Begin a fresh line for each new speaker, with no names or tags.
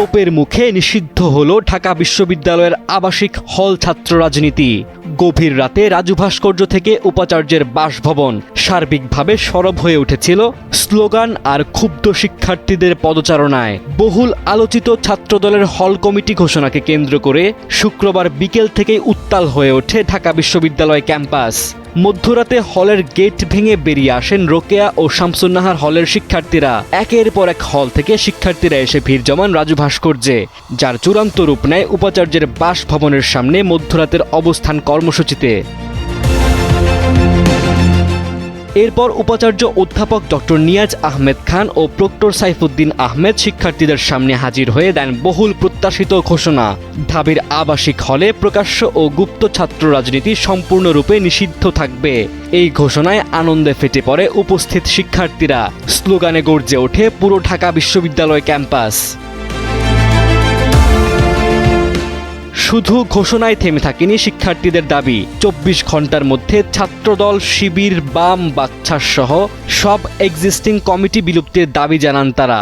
তোপের মুখে নিষিদ্ধ হলো ঢাকা বিশ্ববিদ্যালয়ের আবাসিক হল ছাত্র রাজনীতি। গভীর রাতে রাজু ভাস্কর্য থেকে উপাচার্যের বাসভবন সার্বিকভাবে সরব হয়ে উঠেছিল স্লোগান আর ক্ষুব্ধ শিক্ষার্থীদের পদচারণায়। বহুল আলোচিত ছাত্রদলের হল কমিটি ঘোষণাকে কেন্দ্র করে শুক্রবার বিকেল থেকেই উত্তাল হয়ে ওঠে ঢাকা বিশ্ববিদ্যালয় ক্যাম্পাস। মধ্যরাতে হলের গেট ভেঙে বেরিয়ে আসেন রোকেয়া ও শামসুন্নাহার হলের শিক্ষার্থীরা। একের পর এক হল থেকে শিক্ষার্থীরা এসে ভিড় জমান রাজু ভাস্কর্যে, যার চূড়ান্ত রূপ নেয় উপাচার্যের বাসভবনের সামনে মধ্যরাতের অবস্থান কর্মসূচিতে। এরপর উপাচার্য অধ্যাপক ডক্টর নিয়াজ আহমেদ খান ও প্রক্টর সাইফুদ্দিন আহমেদ শিক্ষার্থীদের সামনে হাজির হয়ে দেন বহুল প্রত্যাশিত ঘোষণা। ঢাবির আবাসিক হলে প্রকাশ্য ও গুপ্ত ছাত্র রাজনীতি সম্পূর্ণরূপে নিষিদ্ধ থাকবে। এই ঘোষণায় আনন্দে ফেটে পড়ে উপস্থিত শিক্ষার্থীরা। স্লোগানে গর্জে ওঠে পুরো ঢাকা বিশ্ববিদ্যালয় ক্যাম্পাস। শুধু ঘোষণায় থেমে থাকেনি শিক্ষার্থীদের দাবি। চব্বিশ ঘণ্টার মধ্যে ছাত্রদল, শিবির, বাম বাচ্চার সহ সব এক্সিস্টিং কমিটি বিলুপ্তির দাবি জানান তারা।